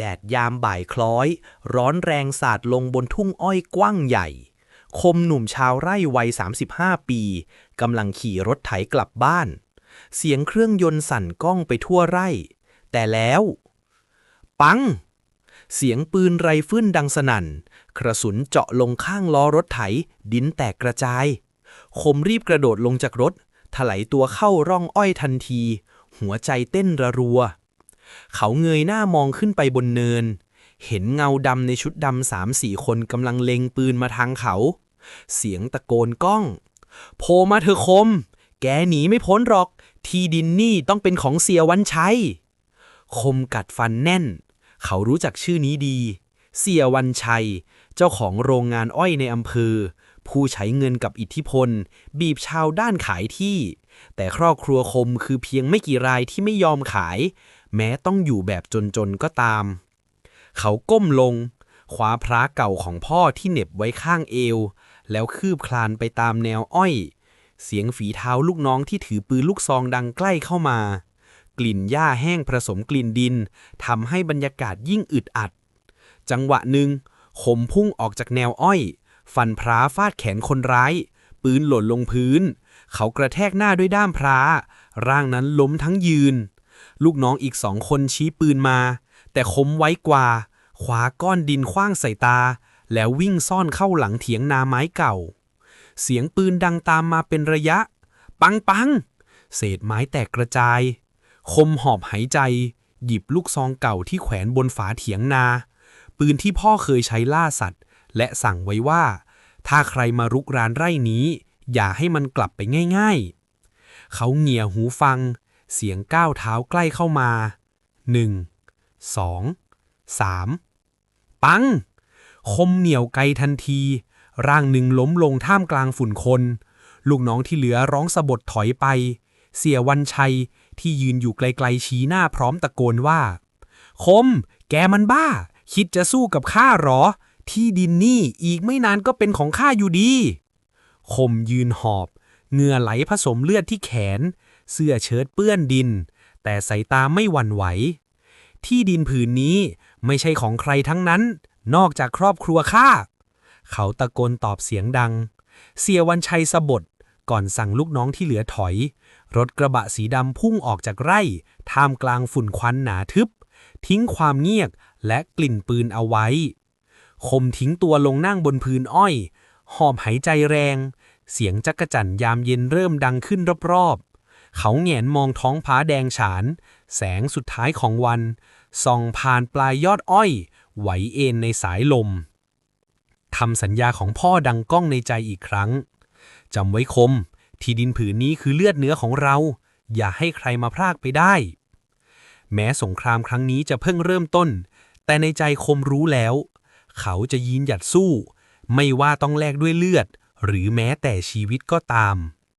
แดดยามบ่ายคล้อย ร้อนแรงสาดลงบนทุ่งอ้อยกว้างใหญ่ คมหนุ่มชาวไร่วัย 35 ปีกำลังขี่รถไถกลับบ้าน เสียงเครื่องยนต์สั่นก้องไปทั่วไร่ แต่แล้ว ปัง เสียงปืนไรฟึ่นดังสนั่น กระสุนเจาะลงข้างล้อรถไถ ดินแตกกระจาย คมรีบกระโดดลงจากรถถลายตัวเข้าร่องอ้อยทันที หัวใจเต้นระรัว เขาเงยหน้ามองขึ้นไปบนเนิน เห็นเงาดำในชุดดำสามสี่คนกำลังเล็งปืนมาทางเขา เสียงตะโกนก้อง โผลมาเถอคม แกหนีไม่พ้นหรอก ที่ดินนี่ต้องเป็นของเสียวันชัย คมกัดฟันแน่น เขารู้จักชื่อนี้ดี เสียวันชัย เจ้าของโรงงานอ้อยในอำเภอ ผู้ใช้เงินกับอิทธิพล บีบชาวด้านขายที่ แต่ครอบครัวคมคือเพียงไม่กี่รายที่ไม่ยอมขาย แม้ต้องอยู่แบบจนๆก็ตาม เขาก้มลงคว้าพระเก่าของพ่อที่เหน็บไว้ข้างเอว แล้วคืบคลานไปตามแนวอ้อย เสียงฝีเท้าลูกน้องที่ถือปืนลูกซองดังใกล้เข้ามา กลิ่นหญ้าแห้งผสมกลิ่นดินทำให้บรรยากาศยิ่งอึดอัด จังหวะหนึ่งขมพุ่งออกจากแนวอ้อย ฟันพร้าฟาดแขนคนร้าย ปืนหล่นลงพื้น เขากระแทกหน้าด้วยด้ามพร้า ร่างนั้นล้มทั้งยืน ลูกน้องอีกสองคนชี้ปืนมา แต่คมไว้กว่าคว้าก้อนดินคว้างใส่ตา แล้ววิ่งซ่อนเข้าหลังเถียงนาไม้เก่า เสียงปืนดังตามมาเป็นระยะ ปังปังเศษไม้แตกกระจาย คมหอบหายใจ หยิบลูกซองเก่าที่แขวนบนฝาเถียงนา ปืนที่พ่อเคยใช้ล่าสัตว์ และสั่งไว้ว่า ถ้าใครมารุกรานไร่นี้ อย่าให้มันกลับไปง่าย ๆ เขาเงี่ยหูฟัง เสียงก้าวเท้าใกล้เข้ามาหนึ่งสองสามปัง คมเหนี่ยวไกลทันที ร่างหนึ่งล้มลงท่ามกลางฝุ่นคน ลูกน้องที่เหลือร้องสะบดถอยไป เสียวันชัยที่ยืนอยู่ไกลๆชี้หน้าพร้อมตะโกนว่า คม แกมันบ้า คิดจะสู้กับข้าหรอ ที่ดินนี่อีกไม่นานก็เป็นของข้าอยู่ดีคมยืนหอบ เหงื่อไหลผสมเลือดที่แขน เสื้อเชิ้ตเปื้อนดิน แต่สายตาไม่หวั่นไหว ที่ดินผืนนี้ไม่ใช่ของใครทั้งนั้น นอกจากครอบครัวข้า เขาตะโกนตอบเสียงดัง เสียวันชัยสะบดก่อนสั่งลูกน้องที่เหลือถอย รถกระบะสีดำพุ่งออกจากไร่ ท่ามกลางฝุ่นควันหนาทึบ ทิ้งความเงียบและกลิ่นปืนเอาไว้ คมทิ้งตัวลงนั่งบนพื้นอ้อย หอบหายใจแรง เสียงจักระจั่นยามเย็นเริ่มดังขึ้นรอบๆ เขาแงนมองท้องฟ้าแดงฉาน แสงสุดท้ายของวัน ส่องผ่านปลายยอดอ้อย ไหวเอ็นในสายลมทำสัญญาของพ่อดังก้องในใจอีกครั้งจำไว้คม ที่ดินผืนนี้คือเลือดเนื้อของเรา อย่าให้ใครมาพรากไปได้ แม้สงครามครั้งนี้จะเพิ่งเริ่มต้น แต่ในใจคมรู้แล้ว เขาจะยืนหยัดสู้ ไม่ว่าต้องแลกด้วยเลือด หรือแม้แต่ชีวิตก็ตาม